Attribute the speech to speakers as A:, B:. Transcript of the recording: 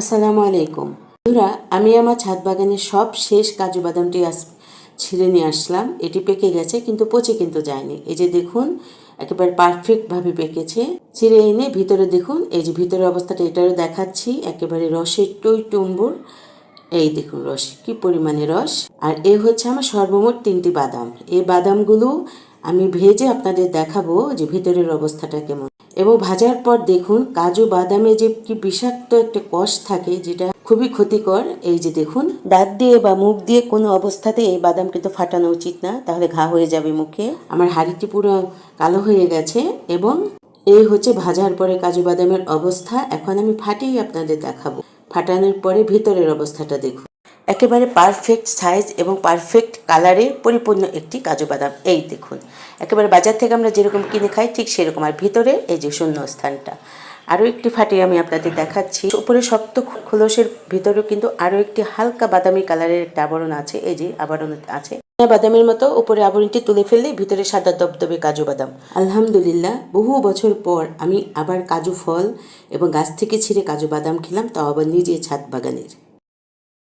A: আসসালামু আলাইকুম। বন্ধুরা, আমি আমার ছাদ বাগানের সব শেষ কাজু বাদামটি আস ছিঁড়ে নিয়ে আসলাম। এটি পেকে গেছে কিন্তু পচে কিন্তু যায়নি। এই যে দেখুন, একেবারে পারফেক্টভাবে পেকেছে। ছিঁড়ে এনে ভিতরে দেখুন, এই যে ভিতরের অবস্থাটা এটারও দেখাচ্ছি, একেবারে রসের টই টুম্বুর এই দেখুন রস, কি পরিমাণে রস। আর এ হচ্ছে আমার সর্বমোট তিনটি বাদাম। এই বাদামগুলো আমি ভেজে আপনাদের দেখাবো যে ভিতরের অবস্থাটা কেমন। এবং ভাজার পর দেখুন, কাজু বাদামে যে কি বিষাক্ত একটা কষ থাকে, যেটা খুবই ক্ষতিকর। এই যে দেখুন, দাঁত দিয়ে বা মুখ দিয়ে কোনো অবস্থাতে এই বাদাম কিন্তু ফাটানো উচিত না, তাহলে ঘা হয়ে যাবে মুখে। আমার হাড়িটি পুরো কালো হয়ে গেছে এবং এই হচ্ছে ভাজার পরে কাজু বাদামের অবস্থা। এখন আমি ফাটিয়ে আপনাদের দেখাবো। ফাটানোর পরে ভিতরের অবস্থাটা দেখুন। একেবারে পারফেক্ট সাইজ এবং পারফেক্ট কালারে পরিপূর্ণ একটি কাজু বাদাম। এই দেখুন, একেবারে বাজার থেকে আমরা যেরকম কিনে খাই, ঠিক সেরকম। আর ভিতরে এই যে শূন্য স্থানটা। আরও একটি ফাটিয়ে আমি আপনাদের দেখাচ্ছি। উপরে শক্ত খোলসের ভিতরেও কিন্তু আরও একটি হালকা বাদামি কালারের একটা আবরণ আছে। এই যে আবরণ আছে। বাদামের মতো উপরে আবরণটি তুলে ফেললে ভিতরে সাদা দবদবে কাজু বাদাম। আলহামদুলিল্লাহ, বহু বছর পর আমি আবার কাজু ফল এবং গাছ থেকে ছিঁড়ে কাজু বাদাম খেলাম, তাও আবার নিজে ছাদ বাগানের।